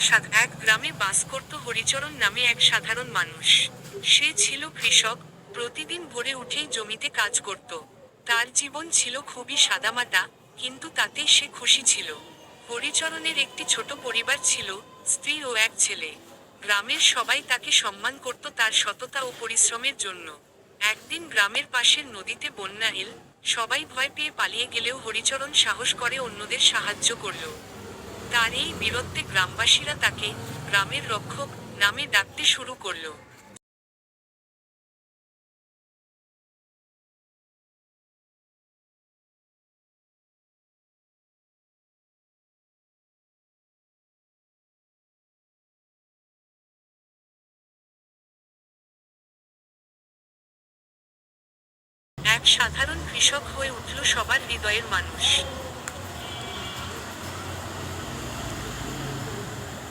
সাধ এক গ্রামে বাস করত হরিচরণ নামে এক সাধারণ মানুষ। সে ছিল কৃষক, প্রতিদিন ভোরে উঠেই জমিতে কাজ করত। তার জীবন ছিল খুবই সাদামাটা, কিন্তু তাতেই সে খুশি ছিল। হরিচরণের একটি ছোট পরিবার ছিল, স্ত্রী ও এক ছেলে। গ্রামের সবাই তাকে সম্মান করত তার সততা ও পরিশ্রমের জন্য। একদিন গ্রামের পাশের নদীতে বন্যা এল, সবাই ভয় পেয়ে পালিয়ে গেলেও হরিচরণ সাহস করে অন্যদের সাহায্য করল। তার এই বীরত্বে গ্রামবাসীরা তাকে গ্রামের রক্ষক নামে ডাকতে শুরু করল। এক সাধারণ কৃষক হয়ে উঠল সবার হৃদয়ের মানুষ।